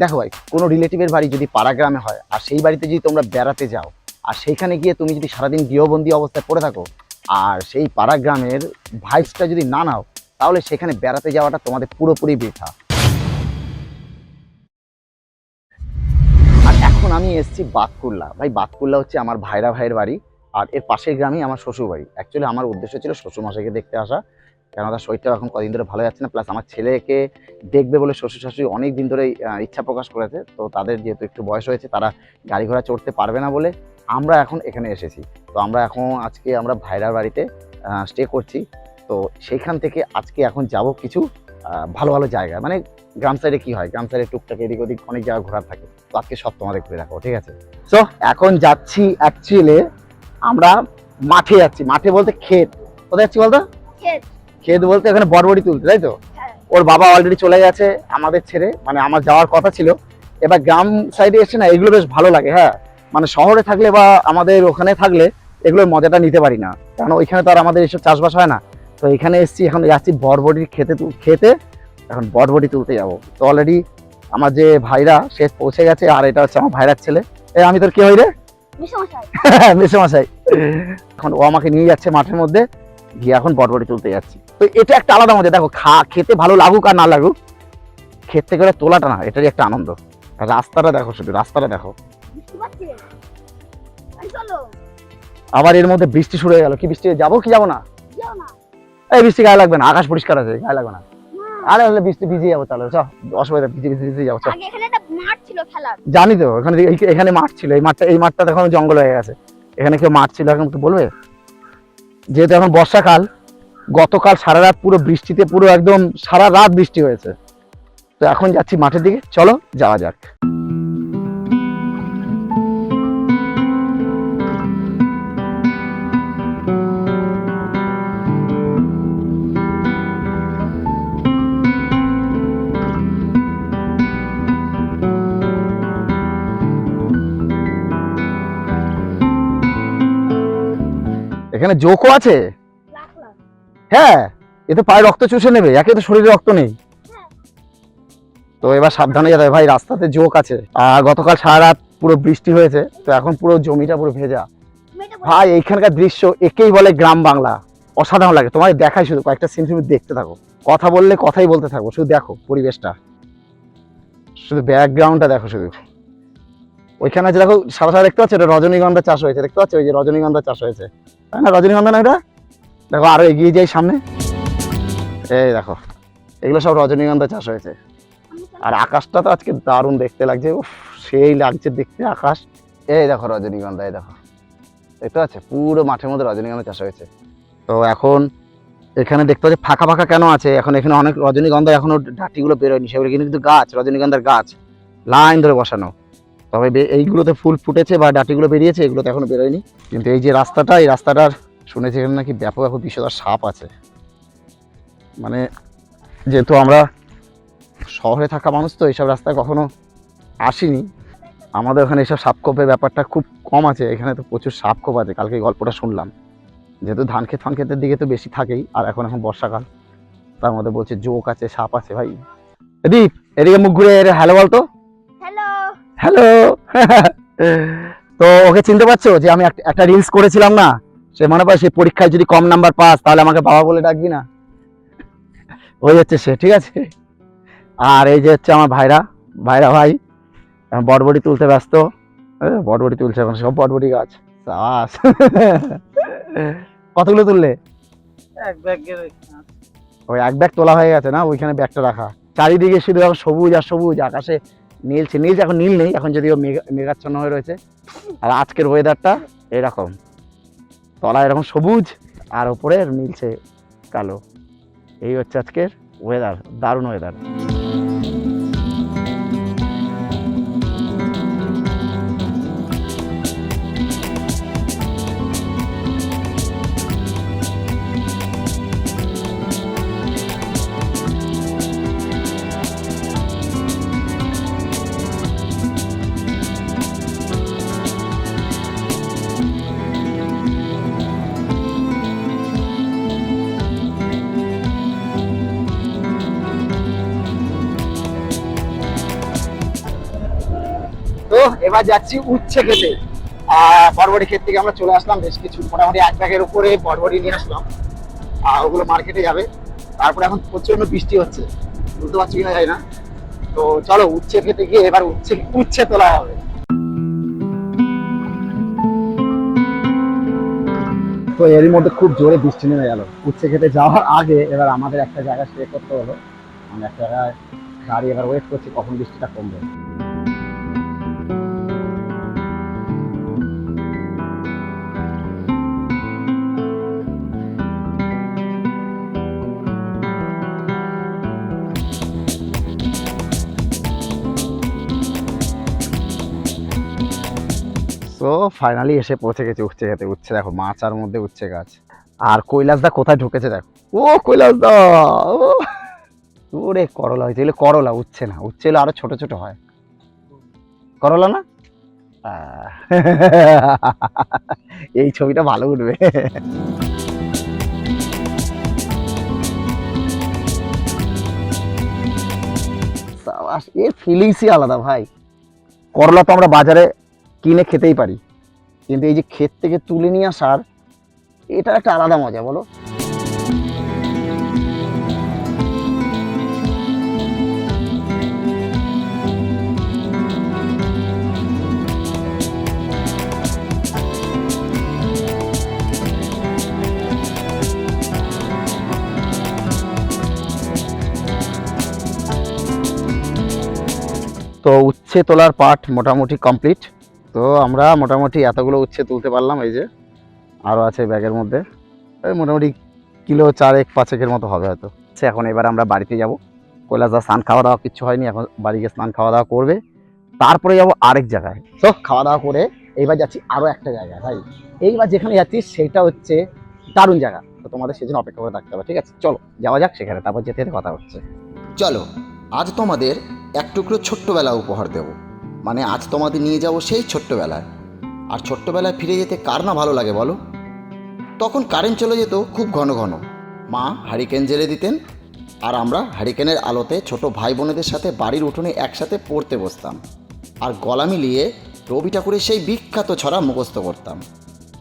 দেখো ভাই, কোনো রিলেটিভের বাড়ি যদি পাড়া গ্রামে হয়, আর সেই বাড়িতে যদি তোমরা বেড়াতে যাও, আর সেইখানে গিয়ে তুমি যদি সারাদিন গৃহবন্দী অবস্থায় পড়ে থাকো, আর সেই পাড়া গ্রামের ভাইবসটা যদি না নাও, তাহলে সেখানে বেড়াতে যাওয়াটা তোমাদের পুরোপুরি বৃথা। আর এখন আমি এসছি বাতকুল্লা। ভাই, বাতকুল্লা হচ্ছে আমার ভাইরা ভাইয়ের বাড়ি, আর এর পাশের গ্রামেই আমার শ্বশুর বাড়ি অ্যাকচুয়ালি আমার উদ্দেশ্য ছিল শ্বশুর শ্বশুরমশাইকে দেখতে আসা। কেন তার শরীরটাও এখন কদিন ধরে ভালো যাচ্ছে না প্লাস আমার ছেলেকে দেখবে বলে শ্বশুর শাশুড়ি অনেক দিন ধরেই ইচ্ছা প্রকাশ করেছে। তো তাদের যেহেতু একটু বয়স হয়েছে, তারা গাড়ি ঘোড়া চড়তে পারবে না বলে আমরা এখন এখানে এসেছি। তো আমরা এখন আজকে আমরা ভাইরার বাড়িতে স্টে করছি। তো সেইখান থেকে আজকে এখন যাব কিছু ভালো ভালো জায়গা। মানে গ্রাম সাইডে কি হয়? গ্রাম সাইডে টুকটাক এদিক ওদিক অনেক জায়গা ঘোরার থাকে। তো আজকে সব তোমাদের ঘুরে রাখব ঠিক আছে? সো এখন যাচ্ছি অ্যাকচুয়ালি আমরা মাঠে যাচ্ছি। মাঠে বলতে ক্ষেত। কোথায় যাচ্ছি বলতো? ক্ষেত। ক্ষেত বলতে এখানে বড়বড়ি তুলতে তাই তো। ওর বাবা অলরেডি চলে গেছে আমাদের ছেড়ে মানে আমার যাওয়ার কথা ছিল। এবার গ্রাম সাইডে এসে না এগুলো বেশ ভালো লাগে হ্যাঁ? মানে শহরে থাকলে বা আমাদের ওখানে থাকলে এগুলোর মজাটা নিতে পারি না। কারণ ওইখানে তো আর আমাদের এসব চাষবাস হয় না। তো এখানে এসেছি এখন যাচ্ছি বরবটির খেতে খেতে। এখন বরবটি তুলতে যাব। তো অলরেডি আমার যে ভাইরা সে পৌঁছে গেছে আর এটা হচ্ছে আমার ভাইরার ছেলে। এ আমি তোর কে হই রে? মেসে মশাই এখন ও আমাকে নিয়ে যাচ্ছে মাঠের মধ্যে গিয়ে এখন বটবটি তুলতে যাচ্ছি। তো এটা একটা আলাদা মজা। দেখো খা খেতে ভালো লাগুক আর না লাগুক খেতে করে তোলাটা না এটারই একটা আনন্দ। রাস্তাটা দেখো শুধু রাস্তাটা দেখো। আবার এর মধ্যে বৃষ্টি শুরু হয়ে গেল। কি বৃষ্টি? যাব কি যাব না? এই বৃষ্টি গায়ে লাগবে না আকাশ পরিষ্কার আছে গায়ে লাগবে না। আরে হলে বৃষ্টি ভিজে যাব তাহলে চ অসুবিধা ভিজে ভিজে ভিজে যাব জানি তো এখানে এখানে মাঠ ছিল এই মাঠটা এই মাঠটা এখন জঙ্গল হয়ে গেছে। এখানে কেউ মাঠ ছিল এখন একটু বলবে? যেহেতু এখন বর্ষাকাল গতকাল সারা রাত পুরো বৃষ্টিতে পুরো একদম সারা রাত বৃষ্টি হয়েছে। তো এখন যাচ্ছি মাঠের দিকে। চলো, যাওয়া যাক। এখানে জোকও আছে? হ্যাঁ এতে পায়ে রক্ত চুষে নেবে একে তো শরীরে রক্ত নেই। তো এবার সাবধানে যেতে ভাই রাস্তাতে জোক আছে। আর গতকাল সারা রাত পুরো বৃষ্টি হয়েছে তো এখন পুরো জমিটা পুরো ভেজা। ভাই এইখানকার দৃশ্য একেই বলে গ্রাম বাংলা। অসাধারণ লাগে। তোমায় দেখাই শুধু কয়েকটা সিন তুমি দেখতে থাকো। কথা বললে কথাই বলতে থাকো শুধু দেখো পরিবেশটা। শুধু ব্যাকগ্রাউন্ডটা দেখো শুধু। ওইখানে যে দেখো সাদা সাদা দেখতে পাচ্ছ এটা রজনীগন্ধা চাষ হয়েছে। দেখতে পাচ্ছ? ওই যে রজনীগন্ধা চাষ হয়েছে। তাই না? রজনীগন্ধা না এটা? দেখো, আরও এগিয়ে যাই সামনে। এই দেখো, এগুলো সব রজনীগন্ধা চাষ হয়েছে। আর আকাশটা তো আজকে দারুণ দেখতে লাগছে, উফ, সেই লাগছে দেখতে আকাশ। এই দেখো রজনীগন্ধা, এই দেখো। দেখতে পাচ্ছে? পুরো মাঠের মধ্যে রজনীগন্ধা চাষ হয়েছে। তো এখন এখানে দেখতে পাচ্ছি, ফাঁকা ফাঁকা কেন আছে? এখন এখানে অনেক রজনীগন্ধা এখনও ডাটিগুলো বেরোয়নি, সেগুলো কিন্তু কিন্তু গাছ, রজনীগন্ধার গাছ, লাইন ধরে বসানো। তবে এইগুলোতে ফুল ফুটেছে বা ডাটিগুলো বেরিয়েছে এগুলোতে এখনও বেরোয়নি। কিন্তু এই যে রাস্তাটা, এই রাস্তাটার শুনেছি এখানে নাকি ব্যাপক ব্যাপক বিষধর সাপ আছে। মানে যেহেতু আমরা শহরে থাকা মানুষ তো এইসব রাস্তায় কখনো আসিনি আমাদের ওখানে এইসব সাপকোপের ব্যাপারটা খুব কম আছে এখানে তো প্রচুর সাপকোপ আছে কালকে এই গল্পটা শুনলাম। যেহেতু ধান ক্ষেত ফান ক্ষেতের দিকে তো বেশি থাকেই আর এখন এখন বর্ষাকাল তার মধ্যে বলছে জোক আছে সাপ আছে ভাই। দীপ এদিকে মুখ ঘুরে হ্যালো বলতো? হ্যালো। হ্যালো। তো ওকে চিনতে পারছ যে আমি এক- একটা রিলস করেছিলাম না? সে মনে পায় সে পরীক্ষায় যদি কম নাম্বার পাস তাহলে আমাকে বাবা বলে ডাকবি না? ওই হচ্ছে সে ঠিক আছে? আর এই যে হচ্ছে আমার ভাইরা ভাইরা ভাই বটবটি তুলতে ব্যস্ত। বটবটি তুলছে এখন সব বটবটি গাছ। কতগুলো তুললে? এক ওই এক ব্যাগ তোলা হয়ে গেছে না? ওইখানে ব্যাগটা রাখা। চারিদিকে শুধু এখন সবুজ আর সবুজ আকাশে নীলছে নীল এখন নীল নেই এখন যদিও মেঘা- মেঘাচ্ছন্ন হয়ে রয়েছে। আর আজকের ওয়েদারটা এরকম। তলায় এরকম সবুজ আর ওপরে নীলছে কালো। এই হচ্ছে আজকের ওয়েদার দারুণ ওয়েদার এবার যাচ্ছি উচ্ছে খেতে। বরবটি ক্ষেত থেকে আমরা চলে আসলাম, বেশ কিছু মোটামুটি এক ব্যাগের উপরে বরবটি নিয়ে আসলাম। আর ওগুলো মার্কেটে যাবে। তারপরে এখন প্রচণ্ড বৃষ্টি হচ্ছে। বুঝতে পারছি কিনা যাই না। তো চলো উচ্ছে খেতে গিয়ে এবার উচ্ছে উচ্ছে তোলা হবে। তো এরই মধ্যে খুব জোরে বৃষ্টি নেমে গেল। উচ্ছে খেতে যাওয়ার আগে এবার আমাদের একটা জায়গা স্টে করতে হলো। আমরা একটা জায়গায় গাড়ি এবার ওয়েট করছি কখন বৃষ্টিটা কমবে। তো ফাইনালি এসে পৌঁছে গেছে উচ্ছে খেতে উচ্ছে দেখো মাচার মধ্যে উচ্ছে গাছ আর কৈলাসদা কোথায় ঢুকেছে দেখো। ও কৈলাসদা! ওরে করলা, হয়েছে। এগুলো করলা, উচ্ছে না। উচ্ছে হলো আরও ছোট ছোট হয়। করলা না? এই ছবিটা ভালো উঠবে। এর ফিলিংসই আলাদা ভাই। করলা তো আমরা বাজারে কিনে খেতেই পারি। কিন্তু এই যে ক্ষেত থেকে তুলে নিয়ে আসার এটা একটা আলাদা মজা, বলো। তো উচ্ছে তোলার পার্ট মোটামুটি কমপ্লিট। তো আমরা মোটামুটি এতগুলো উচ্ছে তুলতে পারলাম এই যে আরও আছে ব্যাগের মধ্যে। মোটামুটি কিলো চারেক, পাঁচেকের মতো হবে হয়তো। সে এখন এবার আমরা বাড়িতে যাব। কৈলাসদা স্নান খাওয়া দাওয়া কিচ্ছু হয়নি, এখন বাড়ি গিয়ে স্নান খাওয়া দাওয়া করবে। তারপরে যাব আরেক জায়গায়। তো খাওয়া দাওয়া করে এইবার যাচ্ছি আরও একটা জায়গায় ভাই। এইবার যেখানে যাচ্ছি সেটা হচ্ছে দারুণ জায়গা। তো তোমাদের সেজন্য অপেক্ষা করে থাকতে হবে, ঠিক আছে? চলো, যাওয়া যাক সেখানে, তারপর যেতে যেতে কথা হচ্ছে। চলো, আজ তোমাদের এক টুকরো ছোট্টবেলা উপহার দেব। মানে আজ তোমাদের নিয়ে যাব সেই ছোট্টবেলায়। আর ছোট্টবেলায় ফিরে যেতে কার না ভালো লাগে বলো? তখন কারেন্ট চলে যেত খুব ঘন ঘন। মা হারিকেন জেলে দিতেন, আর আমরা হারিকেনের আলোতে ছোট ভাই বোনেদের সাথে বাড়ির উঠোনে একসাথে পড়তে বসতাম। আর গলা মিলিয়ে রবি ঠাকুরের সেই বিখ্যাত ছড়া মুখস্থ করতাম।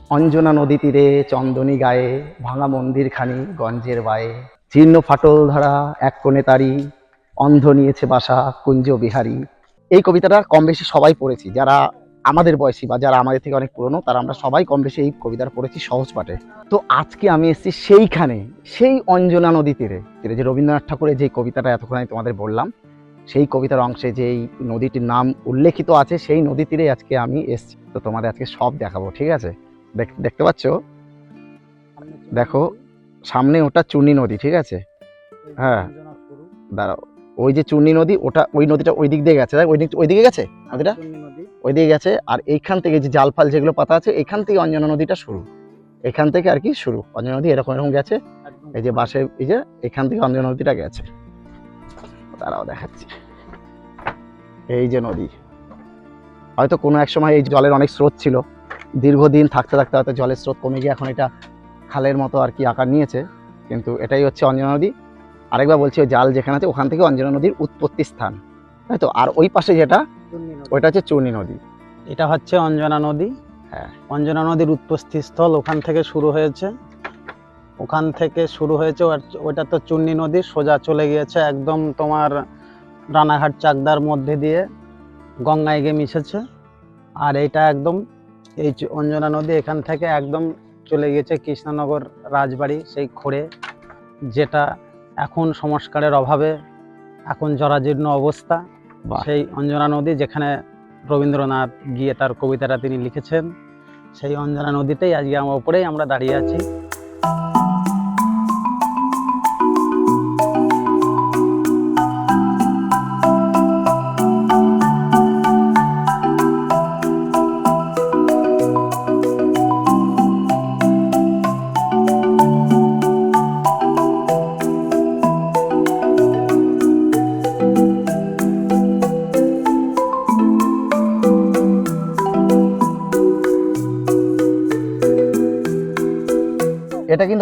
অঞ্জনা নদী তীরে, চন্দনী গায়ে, ভাঙা মন্দিরখানি গঞ্জের বায়ে, জীর্ণ ফাটল ধারা এক কোণে তারি, অন্ধ নিয়েছে বাসা কুঞ্জ বিহারী। এই কবিতাটা কম বেশি সবাই পড়েছি। যারা আমাদের বয়সী বা যারা আমাদের থেকে অনেক পুরনো, তারা আমরা সবাই কম বেশি এই কবিতাটা পড়েছি সহজ পাঠে। তো আজকে আমি এসেছি সেইখানে, সেই অঞ্জনা নদী তীরে। তীরে যে রবীন্দ্রনাথ ঠাকুরের যে কবিতাটা এতক্ষণ আমি তোমাদের বললাম, সেই কবিতার অংশে যেই নদীটির নাম উল্লেখিত আছে, সেই নদী তীরে আজকে আমি এসেছি। তো তোমাদের আজকে সব দেখাবো, ঠিক আছে? দেখ- দেখতে পাচ্ছ? দেখো, সামনে ওটা চূর্ণী নদী, ঠিক আছে? হ্যাঁ। দাঁড়াও। ওই যে চূর্ণী নদী ওটা ওই নদীটা ওই দিক দিয়ে গেছে। ওই দিক ওই দিকে গেছে নদীটা? ওই দিকে গেছে। আর এইখান থেকে যে জাল ফাল যেগুলো পাতা আছে এখান থেকে অঞ্জনা নদীটা শুরু। এখান থেকে আর কি শুরু। অঞ্জনা নদী এরকম এরকম গেছে। এই যে বাসে এই যে এখান থেকে অঞ্জনা নদীটা গেছে। তারাও দেখাচ্ছি। এই যে নদী। হয়তো কোনো এক সময় এই জলের অনেক স্রোত ছিল। দীর্ঘদিন থাকতে থাকতে হয়তো জলের স্রোত কমে গিয়ে এখন এটা খালের মতো আর কি আকার নিয়েছে। কিন্তু এটাই হচ্ছে অঞ্জনা নদী। আরেকবার বলছি ওই জাল যেখানে আছে ওখান থেকে অঞ্জনা নদীর উৎপত্তি স্থান। তাই তো? আর ওই পাশে যেটা ওইটা হচ্ছে চূর্ণী নদী। এটা হচ্ছে অঞ্জনা নদী। হ্যাঁ। অঞ্জনা নদীর উৎপত্তি স্থল ওখান থেকে শুরু হয়েছে। ওখান থেকে শুরু হয়েছে ওর- ওটা তো চুন্নি নদী সোজা চলে গিয়েছে একদম তোমার রানাঘাট চাকদার মধ্যে দিয়ে গঙ্গায় গিয়ে মিশেছে। আর এটা একদম এই অঞ্জনা নদী এখান থেকে একদম চলে গিয়েছে কৃষ্ণনগর রাজবাড়ি সেই খোড়ে যেটা এখন সংস্কারের অভাবে এখন জরাজীর্ণ অবস্থা। সেই অঞ্জনা নদী যেখানে রবীন্দ্রনাথ গিয়ে তার কবিতাটা তিনি লিখেছেন সেই অঞ্জনা নদীতেই আজকে আমার উপরেই আমরা দাঁড়িয়ে আছি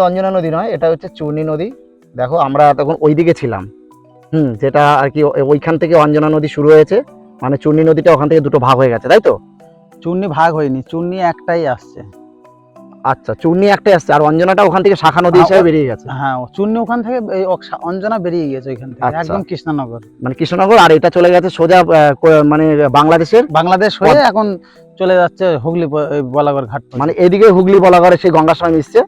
অঞ্জনা নদী নয় এটা হচ্ছে চূর্ণী নদী। দেখো আমরা তখন ওই দিকে ছিলাম। হুম যেটা আর কি ওইখান থেকে অঞ্জনা নদী শুরু হয়েছে। মানে চূর্ণী নদীটা ওখান থেকে দুটো ভাগ হয়ে গেছে তাই তো? চূর্ণি ভাগ হয়নি চূর্ণি একটাই আসছে। আচ্ছা চূর্ণী একটাই আসছে আর অঞ্জনাটা ওখান থেকে শাখা নদী আ, হিসেবে বেরিয়ে গেছে। হ্যাঁ চূর্ণি ওখান থেকে অঞ্জনা বেরিয়ে গেছে ওইখান থেকে আচ্ছা। একদম কৃষ্ণনগর। মানে কৃষ্ণনগর আর এটা চলে গেছে সোজা মানে বাংলাদেশের বাংলাদেশ হয়ে এখন চলে যাচ্ছে হুগলি বলাগড় ঘাট মানে এদিকে হুগলি বলাগড়ে সেই গঙ্গার সঙ্গে মিশছে।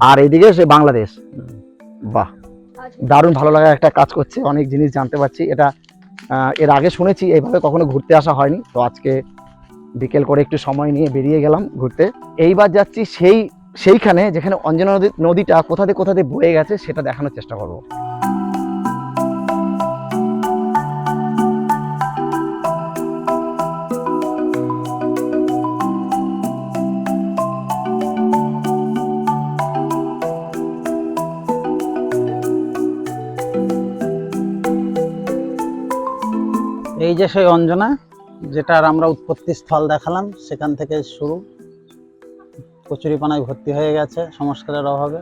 আর এদিকে সে বাংলাদেশ। বাহ। দারুণ ভালো লাগা একটা কাজ করছে অনেক জিনিস জানতে পারছি। এটা এর আগে শুনেছি এইভাবে কখনো ঘুরতে আসা হয়নি। তো আজকে বিকেল করে একটু সময় নিয়ে বেরিয়ে গেলাম ঘুরতে। এইবার যাচ্ছি সেই সেইখানে যেখানে অঞ্জনা নদী নদীটা কোথাতে কোথাতে বয়ে গেছে সেটা দেখানোর চেষ্টা করব। এই যে সেই অঞ্জনা, যেটার আমরা উৎপত্তি স্থল দেখালাম, সেখান থেকে শুরু। কচুরিপানায় ভর্তি হয়ে গেছে, সংস্কারের অভাবে।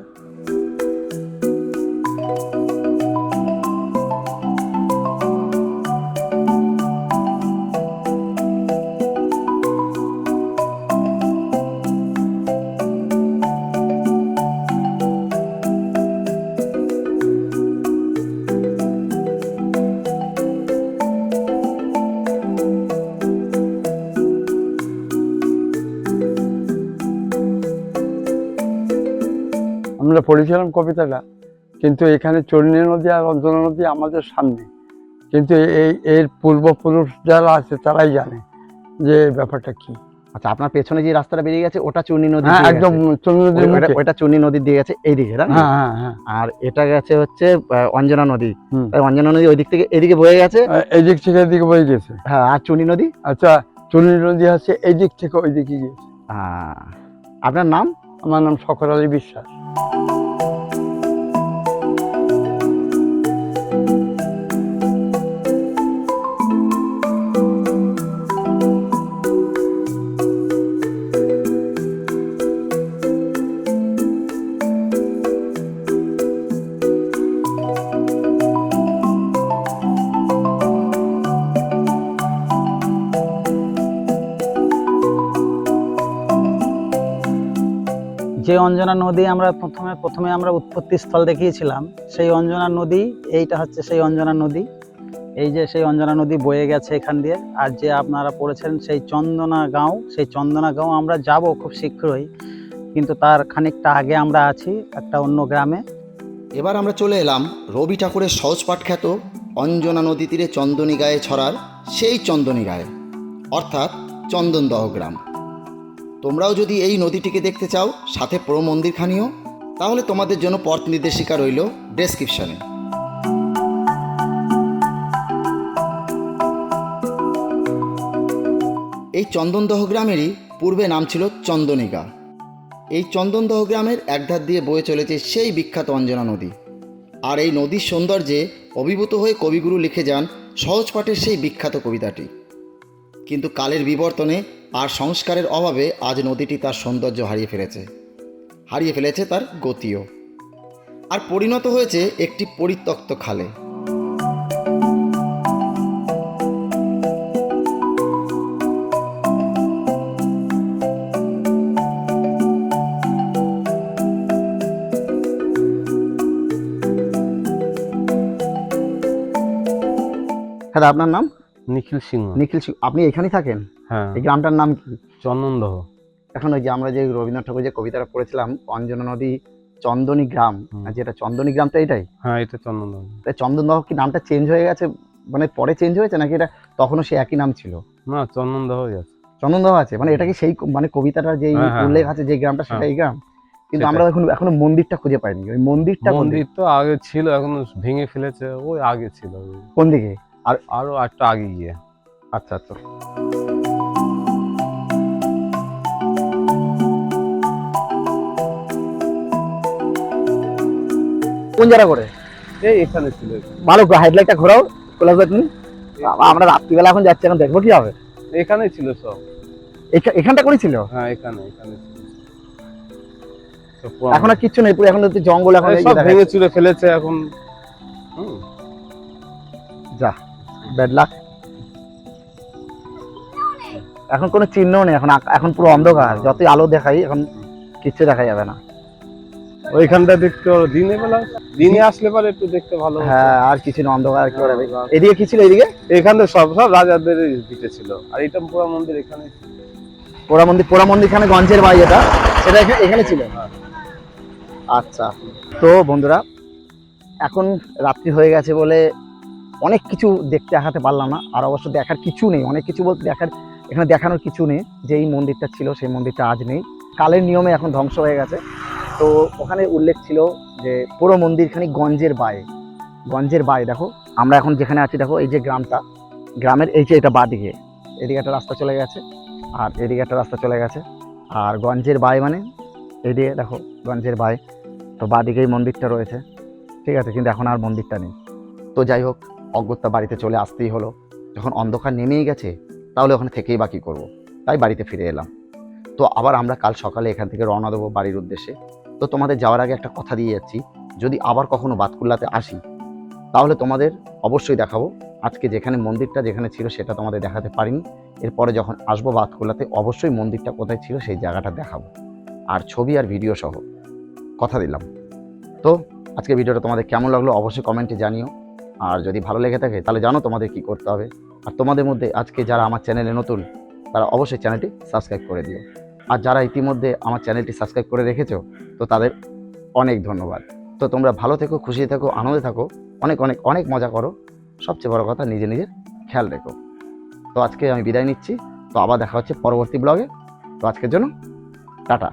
আমরা পড়েছিলাম কবিতাটা কিন্তু এখানে চর্ণী নদী আর অঞ্জনা নদী আমাদের সামনে। কিন্তু এই এর পূর্বপুরুষ যারা আছে তারাই জানে যে ব্যাপারটা কি। আচ্ছা আপনার পেছনে যে রাস্তাটা বেরিয়ে গেছে ওটা চূর্ণী নদী হ্যাঁ দিয়ে একদম নদীর ওই- ওইটা- মুখে। নদী দিয়ে গেছে এইদিকে না? হ্যাঁ হ্যাঁ হ্যাঁ। আর এটা গেছে হচ্ছে অঞ্জনা নদী। তাই অঞ্জনা নদী ওই দিক থেকে এদিকে বয়ে গেছে? এই দিক থেকে এদিকে বয়ে গেছে। হ্যাঁ আর চুনি নদী? আচ্ছা চর্ণী নদী হচ্ছে এই দিক থেকে ওই দিকে গিয়েছে। আহ, আপনার নাম? আমার নাম ফখর আলী বিশ্বাস। অঞ্জনা নদী আমরা প্রথমে প্রথমে আমরা উৎপত্তি স্থল দেখিয়েছিলাম। সেই অঞ্জনা নদী, এইটা হচ্ছে সেই অঞ্জনা নদী। এই যে সেই অঞ্জনা নদী বয়ে গেছে এখান দিয়ে, আর যে আপনারা পড়েছেন সেই চন্দনা গাঁও, সেই চন্দনা গাঁও আমরা যাব খুব শীঘ্রই, কিন্তু তার খানিকটা আগে আমরা আছি একটা অন্য গ্রামে। এবার আমরা চলে এলাম রবি ঠাকুরের সহজপাঠ খ্যাত অঞ্জনা নদী তীরে চন্দনী গায়ে ছড়ার সেই চন্দনী গায়ে, অর্থাৎ চন্দনদহ গ্রাম। তোমরাও যদি এই নদীটিকে দেখতে চাও, সাথে প্রো মন্দিরখানিও, তাহলে তোমাদের জন্য পথ নির্দেশিকা রইল ডেসক্রিপশনে এই চন্দনদহ গ্রামেরই পূর্বে নাম ছিল চন্দনিকা। এই চন্দনদহ গ্রামের একধার দিয়ে বয়ে চলেছে সেই বিখ্যাত অঞ্জনা নদী। আর এই নদীর সৌন্দর্যে অভিভূত হয়ে কবিগুরু লিখে যান সহজপাঠের সেই বিখ্যাত কবিতাটি। কিন্তু কালের বিবর্তনে আর সংস্কারের অভাবে আজ নদীটি তার সৌন্দর্য হারিয়ে ফেলেছে। হারিয়ে ফেলেছে তার গতিও। আর পরিণত হয়েছে একটি পরিত্যক্ত খালে। হ্যাঁ আপনার নাম? নিখিল সিংহ। নিখিল সিং আপনি এখানেই থাকেন? হ্যাঁ। এই গ্রামটার নাম কি? চন্দনদহ এখন ওই যে আমরা যে রবীন্দ্রনাথ ঠাকুর যে কবিতাটা পড়েছিলাম অঞ্জনা নদী চন্দনী গ্রাম। যেটা চন্দনী গ্রামটা এটাই? হ্যাঁ এটা চন্দনদহ তাই চন্দনদহ কি নামটা চেঞ্জ হয়ে গেছে? মানে পরে চেঞ্জ হয়েছে নাকি এটা তখনও সে একই নাম ছিল? না চন্দনদহই আছে চন্দনদহ আছে মানে এটা কি সেই মানে কবিতাটার যে হ্যাঁ, হ্যাঁ, উল্লেখ আছে যে গ্রামটা সেটা এই গ্রাম? কিন্তু আমরা এখন এখনও মন্দিরটা খুঁজে পাইনি। ওই মন্দিরটা মন্দির তো আগে ছিল এখন ভেঙে ফেলেছে ওই আগে ছিল। কোন দিকে? আরও একটা আগে গিয়ে। আচ্ছা আচ্ছা। কোন জায়গা করে? এই এখানে ছিল। ভালো হেডলাইটটা ঘোরাও খোলা তুমি। আমরা রাত্রিবেলা এখন যাচ্ছি এখন দেখব কি হবে। এখানে ছিল সব। এখা- এখানটা করেছিল? হ্যাঁ এখানে এখানে এখন আর কিচ্ছু নেই পুরো এখন তো জঙ্গল এখন ভেঙে চুরে ফেলেছে এখন। ব্যাড লাক এখন কোনো চিহ্ন নেই এখন এখন পুরো অন্ধকার। যতই আলো দেখাই এখন কিচ্ছু দেখা যাবে না। ওইখানটা দেখতে পারো দিনে বেলা। দিনে আসলে পরে একটু দেখতে ভালো হ্যাঁ আর কিছু না অন্ধকার কি করে এদিকে কি ছিল এদিকে? এখানে সব সব রাজাদের দিকে ছিল। আর এটা পুরো মন্দির এখানে। পোড়া মন্দির পোড়া মন্দির এখানে গঞ্জের বাড়ি এটা। সেটা এখা- এখানে ছিল? আচ্ছা। তো বন্ধুরা এখন রাত্রি হয়ে গেছে বলে অনেক কিছু দেখতে দেখাতে পারলাম না, আর অবশ্য দেখার কিছু নেই, অনেক কিছু বলতে দেখার, এখানে দেখানোর কিছু নেই যে এই মন্দিরটা ছিল সেই মন্দিরটা আজ নেই। কালের নিয়মে এখন ধ্বংস হয়ে গেছে। তো ওখানে উল্লেখ ছিল যে পুরো মন্দিরখানি গঞ্জের বায়ে গঞ্জের বায়ে, দেখো, আমরা এখন যেখানে আছি, দেখো, এই যে গ্রামটা, গ্রামের এই যে এটা বাদিকে, এদিকে একটা রাস্তা চলে গেছে, আর এদিকে একটা রাস্তা চলে গেছে, আর গঞ্জের বাই মানে এদিকে দেখো, গঞ্জের বাই তো বাদিকেই মন্দিরটা রয়েছে, ঠিক আছে, কিন্তু এখন আর মন্দিরটা নেই। তো যাই হোক অগত্যা বাড়িতে চলে আসতেই হলো। যখন অন্ধকার নেমেই গেছে, তাহলে ওখানে থেকেই বাকি করব? তাই বাড়িতে ফিরে এলাম। তো আবার আমরা কাল সকালে এখান থেকে রওনা দেবো বাড়ির উদ্দেশ্যে। তো তোমাদের যাওয়ার আগে একটা কথা দিয়ে যাচ্ছি। যদি আবার কখনো বাতকুল্লাতে আসি, তাহলে তোমাদের অবশ্যই দেখাবো। আজকে যেখানে মন্দিরটা যেখানে ছিল সেটা তোমাদের দেখাতে পারিনি। এরপরে যখন আসব বাতকুল্লাতে, অবশ্যই মন্দিরটা কোথায় ছিল সেই জায়গাটা দেখাবো। আর ছবি আর ভিডিও সহ কথা দিলাম। তো আজকে ভিডিওটা তোমাদের কেমন লাগল অবশ্যই কমেন্টে জানিও। আর যদি ভালো লেগে থাকে, তাহলে জানো তোমাদের কি করতে হবে। আর তোমাদের মধ্যে আজকে যারা আমার চ্যানেলে নতুন, তারা অবশ্যই চ্যানেলটি সাবস্ক্রাইব করে দিও। আর যারা ইতিমধ্যে আমার চ্যানেলটি সাবস্ক্রাইব করে রেখেছো, তো তাদের অনেক ধন্যবাদ। তো তোমরা ভালো থেকো, খুশি থেকো, আনন্দে থাকো, অনেক অনেক অনেক মজা করো। সবচেয়ে বড় কথা, নিজে, নিজের খেয়াল রেখো। তো আজকে আমি বিদায় নিচ্ছি। তো আবার দেখা হচ্ছে পরবর্তী ব্লগে। তো আজকের জন্য টাটা।